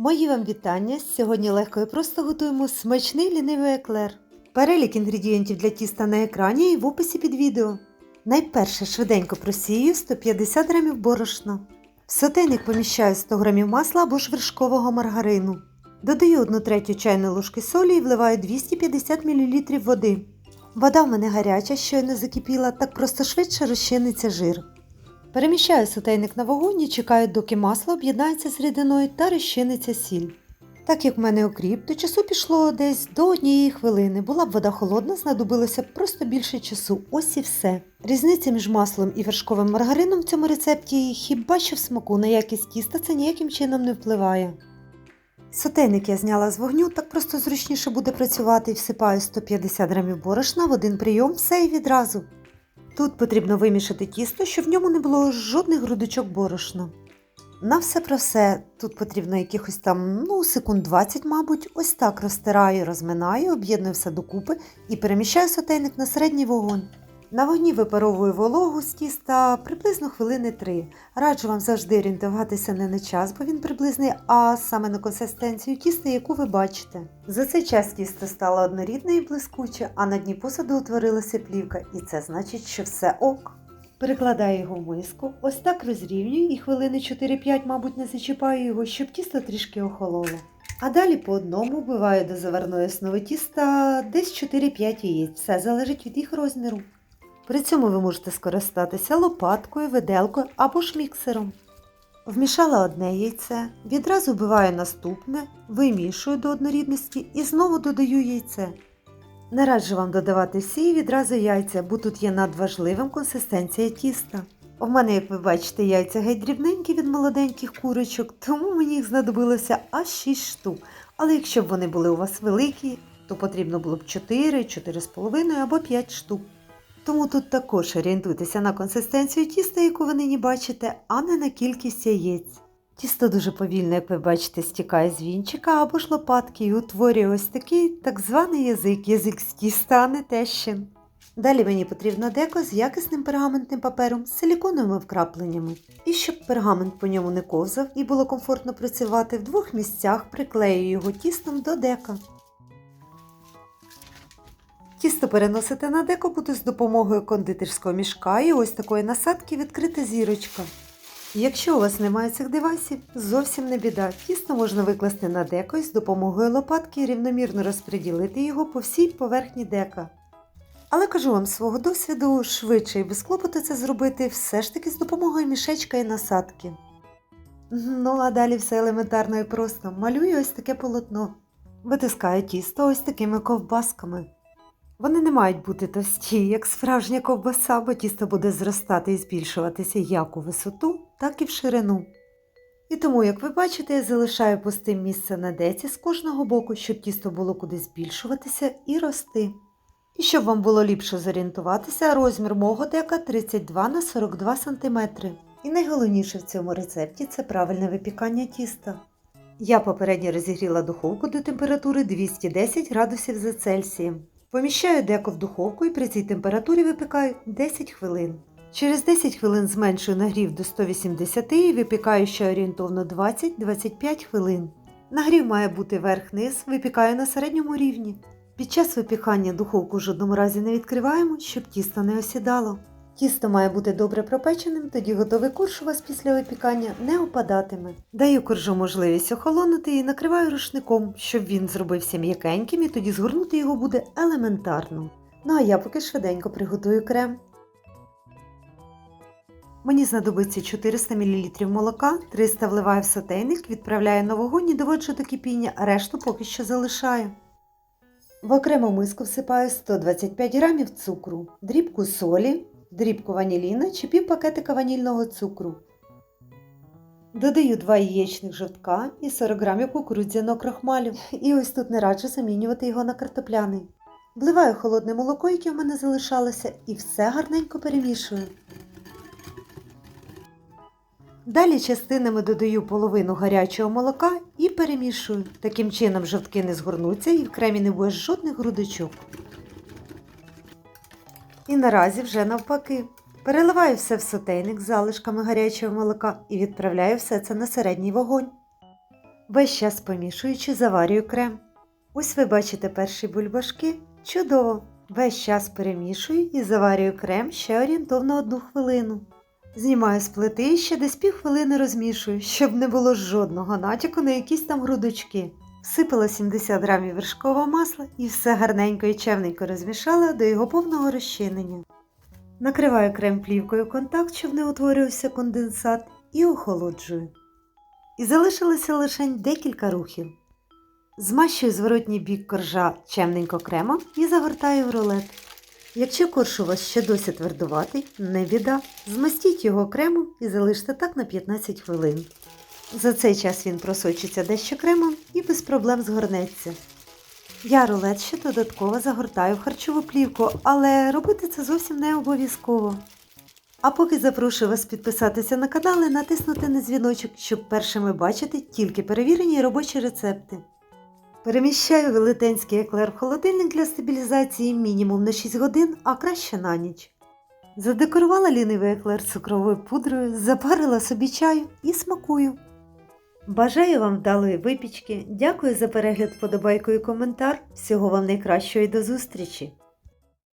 Мої вам вітання! Сьогодні легко і просто готуємо смачний лінивий еклер. Перелік інгредієнтів для тіста на екрані і в описі під відео. Найперше швиденько просію 150 г борошна. В сотейник поміщаю 100 г масла або ж вершкового маргарину. Додаю 1 третю чайної ложки солі і вливаю 250 мл води. Вода в мене гаряча, щойно закипіла, так просто швидше розчиниться жир. Переміщаю сотейник на вогонь і чекаю, доки масло об'єднається з рідиною та розчиниться сіль. Так як в мене окріп, то часу пішло десь до однієї хвилини. Була б вода холодна, знадобилося б просто більше часу. Ось і все. Різниця між маслом і вершковим маргарином в цьому рецепті хіба що в смаку на якість тіста це ніяким чином не впливає. Сотейник я зняла з вогню, так просто зручніше буде працювати і всипаю 150 грамів борошна в один прийом, все і відразу. Тут потрібно вимішати тісто, щоб в ньому не було жодних грудочок борошна. На все про все тут потрібно якихось там, ну, секунд 20, мабуть, ось так розтираю, розминаю, об'єдную все докупи і переміщаю сотейник на середній вогонь. На вогні випаровую вологу з тіста приблизно хвилини 3. Раджу вам завжди орієнтуватися не на час, бо він приблизний, а саме на консистенцію тіста, яку ви бачите. За цей час тісто стало однорідне і блискуче, а на дні посуду утворилася плівка, і це значить, що все ок. Перекладаю його в миску, ось так розрівнюю і хвилини 4-5, мабуть, не зачіпаю його, щоб тісто трішки охололо. А далі по одному вбиваю до заварної основи тіста десь 4-5 яєць. Все залежить від їх розміру. При цьому ви можете скористатися лопаткою, виделкою або ж міксером. Вмішала одне яйце, відразу вбиваю наступне, вимішую до однорідності і знову додаю яйце. Не раджу вам додавати всі і відразу яйця, бо тут є надважливим консистенція тіста. У мене, як ви бачите, яйця геть дрібненькі від молоденьких курочок, тому мені їх знадобилося аж 6 штук. Але якщо б вони були у вас великі, то потрібно було б 4, 4,5 або 5 штук. Тому тут також орієнтуйтеся на консистенцію тіста, яку ви нині бачите, а не на кількість яєць. Тісто дуже повільно, як ви бачите, стікає з вінчика або ж лопатки і утворює ось такий так званий язик, язик з тіста, а не тещин. Далі мені потрібно деко з якісним пергаментним папером з силіконовими вкрапленнями. І щоб пергамент по ньому не ковзав і було комфортно працювати, в двох місцях приклею його тістом до дека. Тісто переносити на деко буду з допомогою кондитерського мішка і ось такої насадки відкрита зірочка. Якщо у вас немає цих девайсів, зовсім не біда. Тісто можна викласти на деко з допомогою лопатки і рівномірно розподілити його по всій поверхні дека. Але кажу вам свого досвіду, швидше і без клопоту це зробити все ж таки з допомогою мішечка і насадки. Ну, а далі все елементарно і просто. Малюю ось таке полотно. Витискаю тісто ось такими ковбасками. Вони не мають бути товсті, як справжня ковбаса, бо тісто буде зростати і збільшуватися як у висоту, так і в ширину. І тому, як ви бачите, я залишаю пустим місце на деці з кожного боку, щоб тісто було куди збільшуватися і рости. І щоб вам було ліпше зорієнтуватися, розмір мого дека 32 на 42 см. І найголовніше в цьому рецепті це правильне випікання тіста. Я попередньо розігріла духовку до температури 210 градусів за Цельсієм. Поміщаю деко в духовку і при цій температурі випікаю 10 хвилин. Через 10 хвилин зменшую нагрів до 180 і випікаю ще орієнтовно 20-25 хвилин. Нагрів має бути верх-низ, випікаю на середньому рівні. Під час випікання духовку в жодному разі не відкриваємо, щоб тісто не осідало. Тісто має бути добре пропеченим, тоді готовий корж у вас після випікання не опадатиме. Даю коржу можливість охолонути і накриваю рушником, щоб він зробився м'якеньким і тоді згорнути його буде елементарно. Ну а я поки швиденько приготую крем. Мені знадобиться 400 мл молока, 300 вливаю в сотейник, відправляю на вогонь і доводжу до кипіння, а решту поки що залишаю. В окрему миску всипаю 125 г цукру, дрібку солі, дрібку ваніліна чи пів пакетика ванільного цукру. Додаю 2 яєчних жовтка і 40 г кукурудзяного крахмалю. І ось тут не раджу замінювати його на картопляний. Вливаю холодне молоко, яке в мене залишалося, і все гарненько перемішую. Далі частинами додаю половину гарячого молока і перемішую. Таким чином жовтки не згорнуться і в кремі не буде жодних грудочок. І наразі вже навпаки. Переливаю все в сотейник з залишками гарячого молока і відправляю все це на середній вогонь. Весь час помішуючи, заварюю крем. Ось ви бачите перші бульбашки. Чудово! Весь час перемішую і заварюю крем ще орієнтовно одну хвилину. Знімаю з плити і ще десь півхвилини розмішую, щоб не було жодного натяку на якісь там грудочки. Всипала 70 грамів вершкового масла і все гарненько і чемненько розмішала до його повного розчинення. Накриваю крем плівкою контакт, щоб не утворювався конденсат, і охолоджую. І залишилося лише декілька рухів. Змащую зворотній бік коржа чемненько кремом і загортаю в рулет. Якщо корж у вас ще досі твердуватий, не біда. Змастіть його кремом і залиште так на 15 хвилин. За цей час він просочиться дещо кремом і без проблем згорнеться. Я рулет ще додатково загортаю в харчову плівку, але робити це зовсім не обов'язково. А поки запрошую вас підписатися на канал і натиснути на дзвіночок, щоб першими бачити тільки перевірені робочі рецепти. Переміщаю велетенський еклер в холодильник для стабілізації мінімум на 6 годин, а краще на ніч. Задекорувала лінивий еклер цукровою пудрою, запарила собі чаю і смакую. Бажаю вам вдалої випічки. Дякую за перегляд, вподобайку і коментар. Всього вам найкращого і до зустрічі!